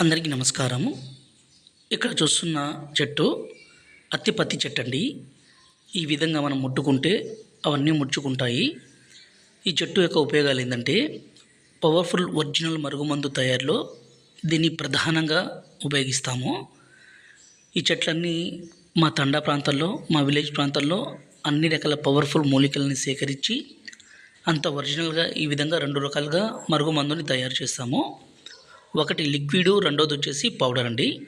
అందరికీ నమస్కారము. ఇక్కడ చూస్తున్న చెట్టు అత్తిపత్తి చెట్టు అండి ఈ విధంగా మనం ముట్టుకుంటే అవన్నీ ముడుచుకుంటాయి ఈ చెట్టు యొక్క ఉపయోగాలు ఏంటంటే పవర్ఫుల్ ఒరిజినల్ మరుగుమందు తయారీలో దీన్ని ప్రధానంగా ఉపయోగిస్తాము. ఈ చెట్లన్నీ మా తండా ప్రాంతాల్లో మా విలేజ్ ప్రాంతాల్లో అన్ని రకాల పవర్ఫుల్ మూలికల్ని సేకరించి అంత ఒరిజినల్గా ఈ విధంగా రెండు రకాలుగా మరుగుమందుని తయారు చేస్తాము. ఒకటి లిక్విడ్ రెండోది వచ్చేసి పౌడర్ అండి.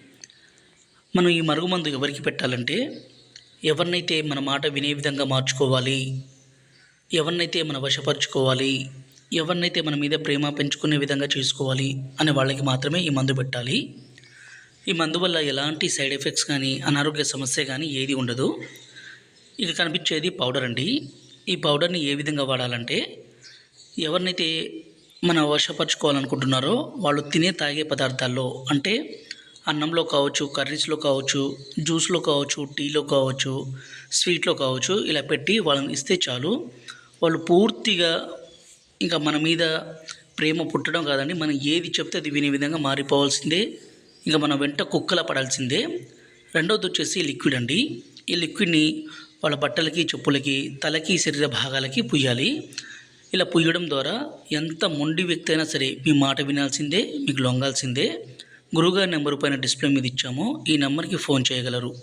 మనం ఈ మరుగుమందు ఎవరికి పెట్టాలంటే ఎవరినైతే మన మాట వినే విధంగా మార్చుకోవాలి ఎవరినైతే మన వశపరుచుకోవాలి ఎవరినైతే మన మీద ప్రేమ పెంచుకునే విధంగా చేసుకోవాలి అనే వాళ్ళకి మాత్రమే ఈ మందు పెట్టాలి. ఈ మందు వల్ల ఎలాంటి సైడ్ ఎఫెక్ట్స్ కానీ అనారోగ్య సమస్య కానీ ఏది ఉండదు. ఇక కనిపించేది పౌడర్ అండి. ఈ పౌడర్ని ఏ విధంగా వాడాలంటే ఎవరినైతే మనం వశపరచుకోవాలనుకుంటున్నారో వాళ్ళు తినే తాగే పదార్థాల్లో అంటే అన్నంలో కావచ్చు కర్రీస్లో కావచ్చు జ్యూస్లో కావచ్చు టీలో కావచ్చు స్వీట్లో కావచ్చు ఇలా పెట్టి వాళ్ళని ఇస్తే చాలు. వాళ్ళు పూర్తిగా ఇంకా మన మీద ప్రేమ పుట్టడం కాదండి. మనం ఏది చెప్తే అది వినే విధంగా మారిపోవాల్సిందే. ఇంకా మన వెంట కుక్కల పడాల్సిందే. రెండవది వచ్చేసి లిక్విడ్ అండి. ఈ లిక్విడ్ని వాళ్ళ బట్టలకి చెప్పులకి తలకి శరీర భాగాలకి పుయ్యాలి ఇలా పుయ్యడం ద్వారా ఎంత మొండి వ్యక్తి అయినా సరే మీ మాట వినాల్సిందే మీకు లొంగాల్సిందే. గురువుగారి నెంబర్ పైన డిస్ప్లే మీద ఇచ్చాము. ఈ నెంబర్కి ఫోన్ చేయగలరు.